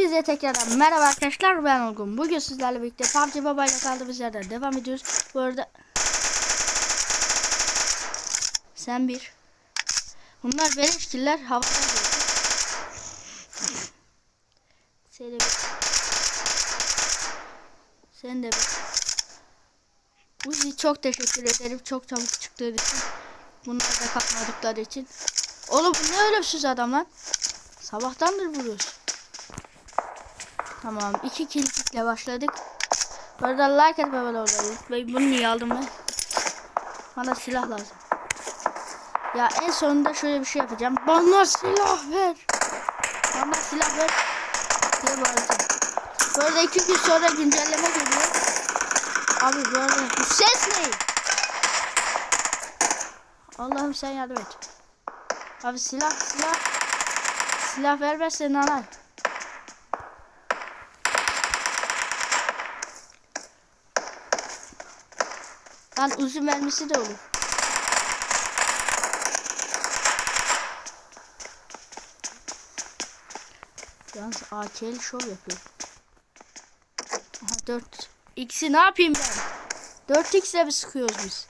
Hepinize tekrardan merhaba arkadaşlar ben Olgun. Bugün sizlerle birlikte PUBG Mobile ile kaldığımız yerden devam ediyoruz. Bu arada sen bir bunlar beleş killer havada. Seni bir sen de bir Uzi çok teşekkür ederim çok çabuk çıktığın için. Bunlar da kapmadıkları için. Oğlum ne ölümsüz adam lan. Sabahtandır vuruyoruz. Tamam. iki kilitlikle başladık. Bu arada like etme olmayı unutmayın. Bunu niye aldım ben? Bana silah lazım. Ya en sonunda şöyle bir şey yapacağım. Bana silah ver. Bana silah ver. diye bağıracağım. Bu arada iki gün sonra güncelleme geliyor. Abi bu arada bu ses ne? Allah'ım sen yardım et. Abi silah silah. Silah vermezsen anar. Lan uzun mermisi de olur. Yalnız AK'li şov yapıyor. Aha 4 X'i ne yapayım ben? 4 X'le mi sıkıyoruz biz?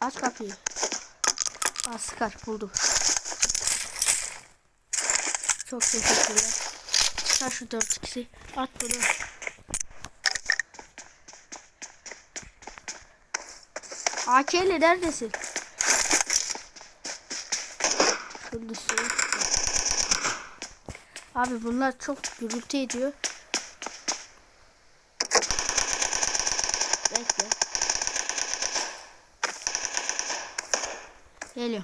Aç kapıyı. Aa sıkar buldum. Çok teşekkürler. Çıkar şu 4 X'i. At bunu. AK'li neredesin? Şunu düşüreyim. Abi bunlar çok gürültü ediyor. Bekle. Geliyor.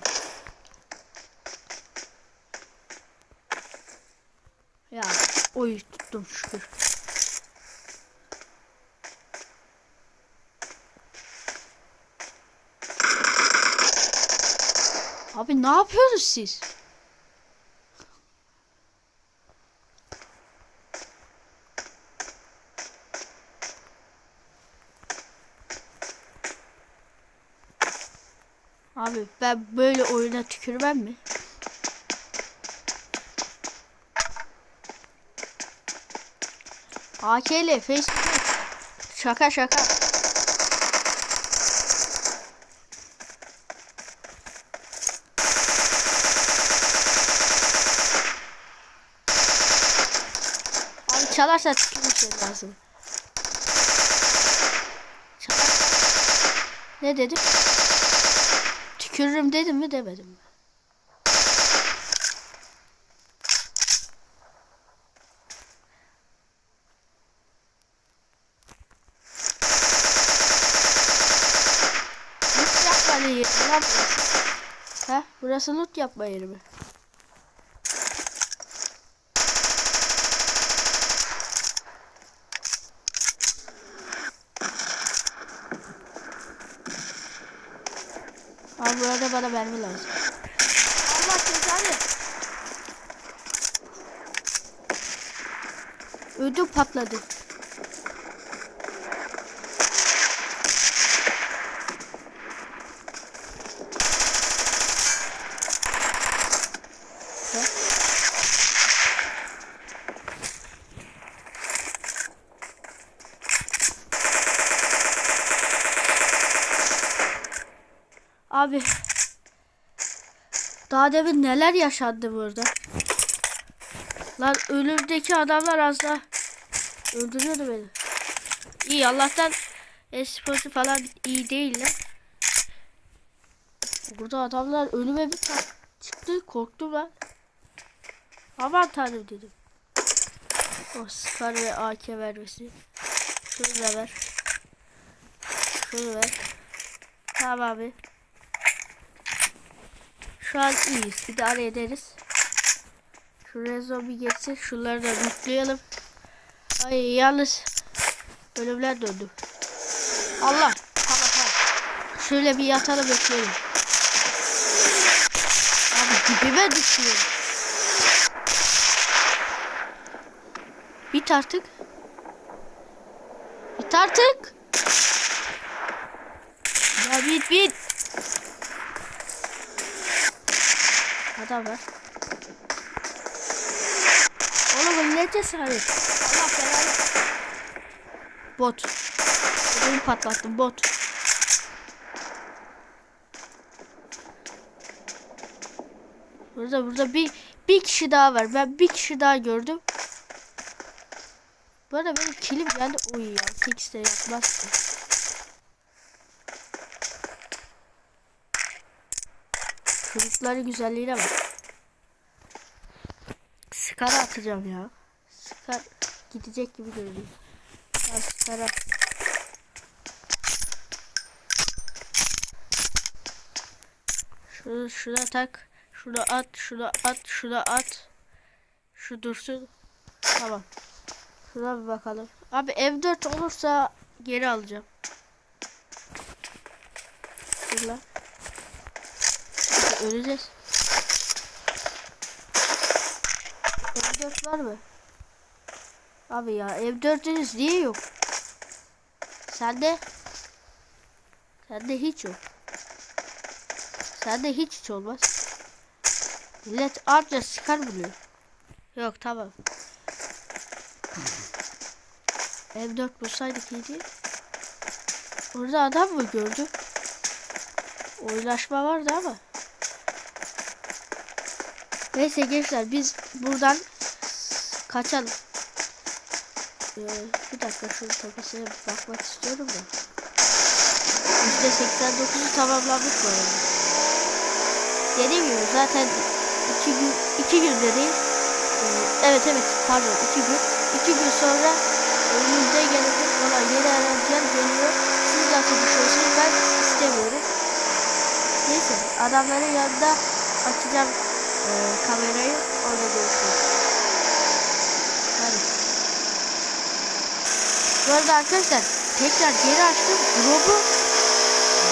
Ya oy tuttum şükür. Abi ne yapıyorsunuz siz? Abi ben böyle oyuna tükürmem mi? AK'li Facebook şaka şaka. Çalarsa tükürmüş lazım. Çalar. Ne dedim? Tükürürüm dedim mi demedim mi? Ha? Burası loot yapma yeri mi? Abi burada bana mermi lazım. Allah cezanı. Ödüm patladı. Abi. Daha demin neler yaşandı burada? Lan ölümdeki adamlar az daha öldürüyordu beni. İyi Allah'tan esportu falan iyi değil lan. Burada adamlar önüme bir çıktı korktum lan. Aman tanrım dedim. O Scar ve AK vermesi. Şunu da ver. Şunu ver. Tamam abi. Şu an iyiyiz. İdare ederiz. Şuraya zombi geçsin. Şunları da mutlayalım. Ay yalnız bölümler döndü. Allah. Tamam tamam. Şöyle bir yatalım bekleyelim. Abi dibime düşüyor. Bit artık. Bit artık. Ya bit bit. Adam var. Bence hayır. Allah belanı. Bot. Ödümü patlattım bot. Burada burada bir bir kişi daha var. Ben bir kişi daha gördüm. Bu arada benim kilim geldi. Oy ya. Tek de yapmaz Çocukları güzelliğine bak. Skara atacağım ya. Skar gidecek gibi görünüyor. Ya skara. Şunu şuna tak. Şunu at, şunu at, şunu at. Şu dursun. Tamam. Şuna bir bakalım. Abi M4 olursa geri alacağım. Şurada. Öleceğiz. M4 var mı? Abi ya M4'ünüz niye yok? Sende Sende hiç yok. Sende hiç hiç olmaz. Millet anca sıkar buluyor. Yok tamam. M4 bulsaydık iyiydi. Orada adam mı gördüm? Oylaşma vardı ama. Neyse gençler biz buradan kaçalım. Ee, bir dakika şu tepesine bakmak istiyorum da. %89'u tamamlamış bu arada. Dediğim gibi zaten iki gün, iki günde değil. Ee, evet evet pardon iki gün. iki gün sonra önümüzde gelecek olan yeni öğrenciler geliyor. Siz nasıl düşünüyorsunuz ben istemiyorum. Neyse adamların yanında açacağım e, kamerayı orada görüşürüz. Hadi. Bu arada arkadaşlar tekrar geri açtım. Drop'u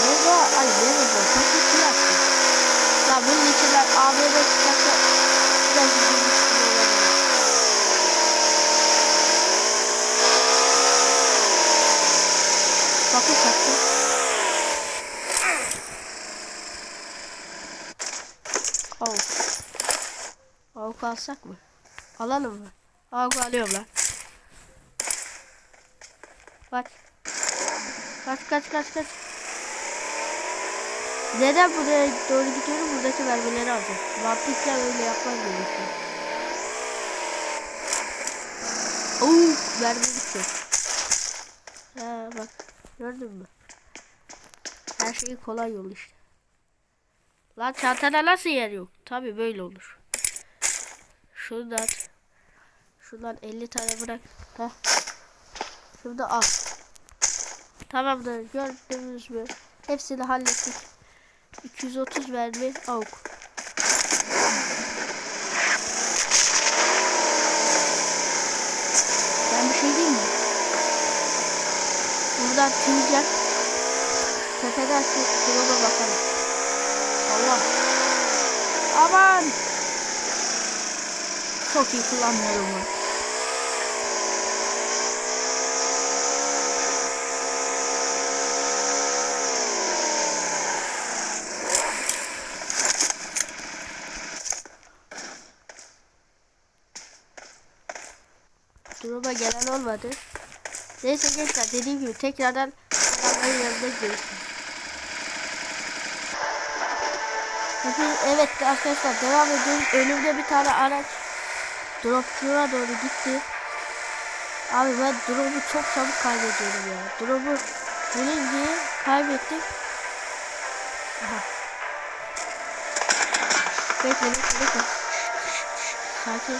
Drop'u ay ne yazıyor? Paketini açtım. Ya bunun içinden AVM çıkarsa biraz üzülmüş gibi olabilir. Bakın kaçtı. Avuk. Avuk alsak mı? Alalım mı? Avuk alıyorum lan. Kaç. Kaç kaç kaç kaç. Neden buraya doğru gidiyorum? Buradaki mermileri alacağım. Mantıkla öyle yapmam gerekiyor. Oo, mermi bitti. Ha bak. Gördün mü? Her şeyin kolay yolu işte. Lan çantada nasıl yer yok? Tabi böyle olur. Şuradan. Şuradan 50 tane bırak. Heh. Şurada al. Tamamdır. Gördünüz mü? Hepsini hallettik. 230 mermi avuk. Ben bir şey diyeyim mi? Buradan tüyeceğim. Tepeden şu drop'a bakalım. Allah. Aman. Çok iyi kullanmıyorum bunu. Duruma gelen olmadı. Neyse gençler dediğim gibi tekrardan adamların yanında görüşürüz. Evet arkadaşlar devam ediyoruz. Önümde bir tane araç dropçuya doğru gitti. Abi ben drop'u çok çabuk kaybediyorum ya. Drop'u diye kaybettim. Aha. Bekle bekle bekle. Sakin.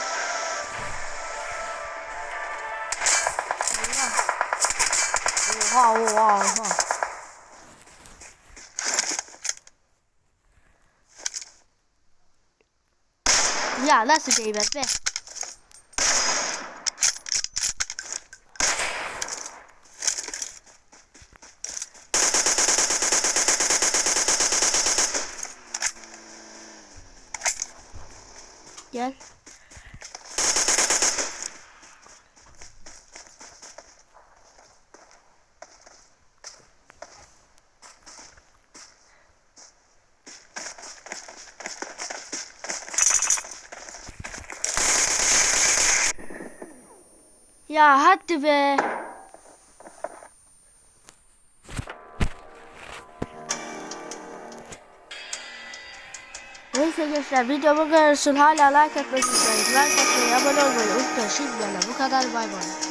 Oha oha oha. Ya nasıl değmez be? Gel. Ya hadi be. Gençler videomu görürsün hala like atmayı unutmayın. Like atmayı abone olmayı unutmayın. Şimdilik bu kadar bay bay.